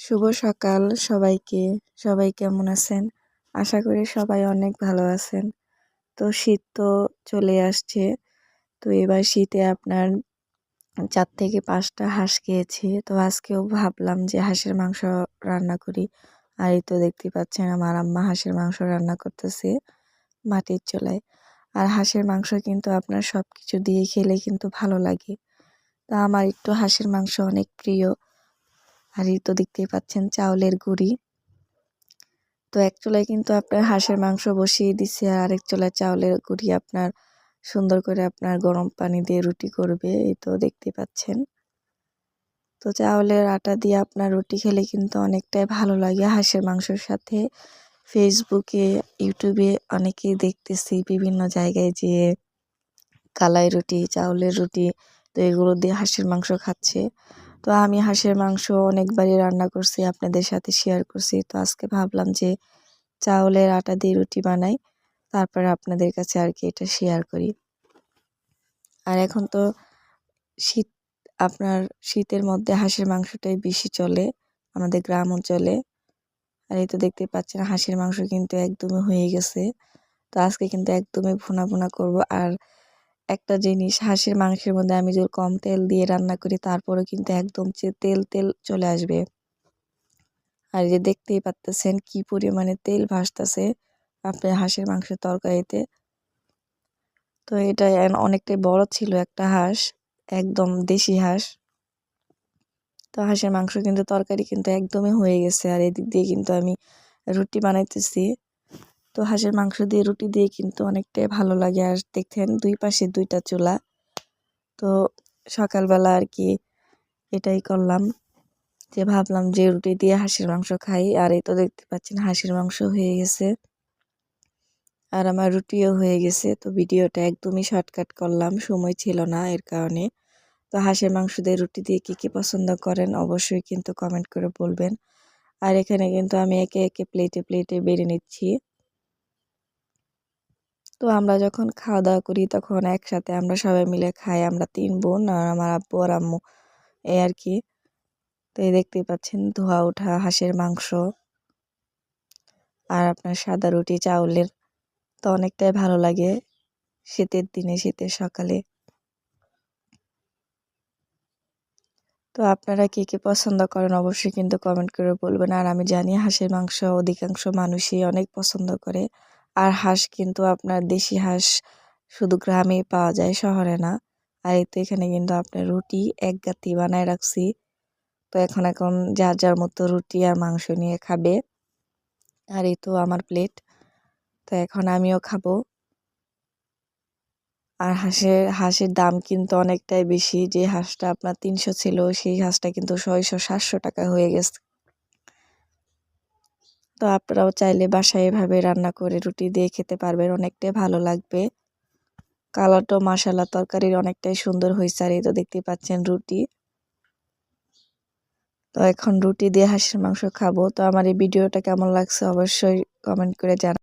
শুভ সকাল সবাইকে। সবাই কেমন আছেন? আশা করি সবাই অনেক ভালো আছেন। তো শীত তো চলে আসছে। তো এবার শীতে আপনার চার থেকে পাঁচটা হাঁস খেয়েছি। তো আজকেও ভাবলাম যে হাঁসের মাংস রান্না করি। আর এই তো দেখতে পাচ্ছেন আমার আম্মা হাঁসের মাংস রান্না করতেছে মাটির চুলায়। আর হাঁসের মাংস কিন্তু আপনার সব কিছু দিয়ে খেলে কিন্তু ভালো লাগে। তা আমার একটু হাঁসের মাংস অনেক প্রিয়। আর এই তো দেখতেই পাচ্ছেন চাউলের গুঁড়ি। তো এক চুলায় কিন্তু আপনার হাঁসের মাংস বসিয়ে দিছে আর আরেক চুলায় চাউলের গুঁড়ি আপনার সুন্দর করে আপনার গরম পানি দিয়ে রুটি করবে, এই তো দেখতে পাচ্ছেন। তো চাউলের আটা দিয়ে আপনার রুটি খেলে কিন্তু অনেকটাই ভালো লাগে হাঁসের মাংসের সাথে। ফেসবুকে, ইউটিউবে অনেকেই দেখতেছি বিভিন্ন জায়গায় যে কালাই রুটি, চাউলের রুটি, তো এগুলো দিয়ে হাঁসের মাংস খাচ্ছে। তো আমি হাঁসের মাংস অনেকবারই রান্না করছি, আপনাদের সাথে শেয়ার করছি। তো আজকে ভাবলাম যে চাউলের আটা দিয়ে রুটি বানাই, তারপরে আপনাদের কাছে আর কি এটা শেয়ার করি। আর এখন তো শীত, আপনার শীতের মধ্যে হাঁসের মাংসটাই বেশি চলে আমাদের গ্রাম অঞ্চলে। আর এই তো দেখতে পাচ্ছেন হাঁসের মাংস কিন্তু একদমই হয়ে গেছে। তো আজকে কিন্তু একদমই ভুনা ভুনা করব। আর একটা জিনিস, হাঁসের মাংসের মধ্যে আমি যদি কম তেল দিয়ে রান্না করি, তারপরেও কিন্তু একদম যে তেল তেল চলে আসবে। আর যে দেখতেই পাচ্তেছেন কি পরিমাণে তেল ভাসতেছে আপনার হাঁসের মাংসের তরকারিতে। তো এটা অনেকটাই বড় ছিল একটা হাঁস, একদম দেশি হাঁস। তো হাঁসের মাংস কিন্তু তরকারি কিন্তু একদমই হয়ে গেছে, আর এদিক দিয়ে কিন্তু আমি রুটি বানাইতেছি। তো হাঁসের মাংস দিয়ে রুটি দিয়ে কিন্তু অনেকটাই ভালো লাগে। আর দেখতেন দুই পাশে দুইটা চুলা। তো সকালবেলা আর কি এটাই করলাম যে ভাবলাম যে রুটি দিয়ে হাঁসের মাংস খাই। আর এই তো দেখতে পাচ্ছেন হাঁসের মাংস হয়ে গেছে। আর আমার রুটিও হয়ে গেছে। তো ভিডিওটা একদমই শর্টকাট করলাম, সময় ছিল না এর কারণে। তো হাঁসের মাংস দিয়ে রুটি দিয়ে কী কী পছন্দ করেন অবশ্যই কিন্তু কমেন্ট করে বলবেন। আর এখানে কিন্তু আমি একে একে প্লেটে প্লেটে বেড়ে নিচ্ছি। তো আমরা যখন খাওয়া দাওয়া করি তখন একসাথে আমরা সবাই মিলে খাই। আমরা তিন বোন আর আমার আব্বু আর আম্মু। এই আর কি। তো এই দেখতেই পাচ্ছেন ধোয়া ওঠা হাঁসের মাংস। আর আপনার সাদা রুটি, চাউলের। তো অনেকটাই ভালো লাগে শীতের দিনে, শীতের সকালে। তো আপনারা কী কী পছন্দ করেন অবশ্যই কিন্তু কমেন্ট করে বলবেন। আর আমি জানি হাঁসের মাংস অধিকাংশ মানুষই অনেক পছন্দ করে। আর হাঁস কিন্তু আপনার দেশি হাঁস শুধু গ্রামেই পাওয়া যায়, শহরে না। আর এই তো এখানে কিন্তু আপনার রুটি এক গাতি বানায় রাখছি। তো এখন এখন যার যার মতো রুটি আর মাংস নিয়ে খাবে। আর এই তো আমার প্লেট তো এখন আমিও খাব। আর হাঁসের হাঁসের দাম কিন্তু অনেকটাই বেশি। যে হাঁসটা আপনার তিনশো ছিল, সেই হাঁসটা কিন্তু ছয়শো সাতশো টাকা হয়ে গেছে। তো আপনারাও চাইলে বাসায় এভাবে রান্না করে রুটি দিয়ে খেতে পারবেন, অনেকটাই ভালো লাগবে। কালারটাও মশালা তরকারির অনেকটাই সুন্দর হয়েছে আর এই তো দেখতে পাচ্ছেন রুটি। তো এখন রুটি দিয়ে হাঁসের মাংস খাব। তো আমার এই ভিডিওটা কেমন লাগছে অবশ্যই কমেন্ট করে জানা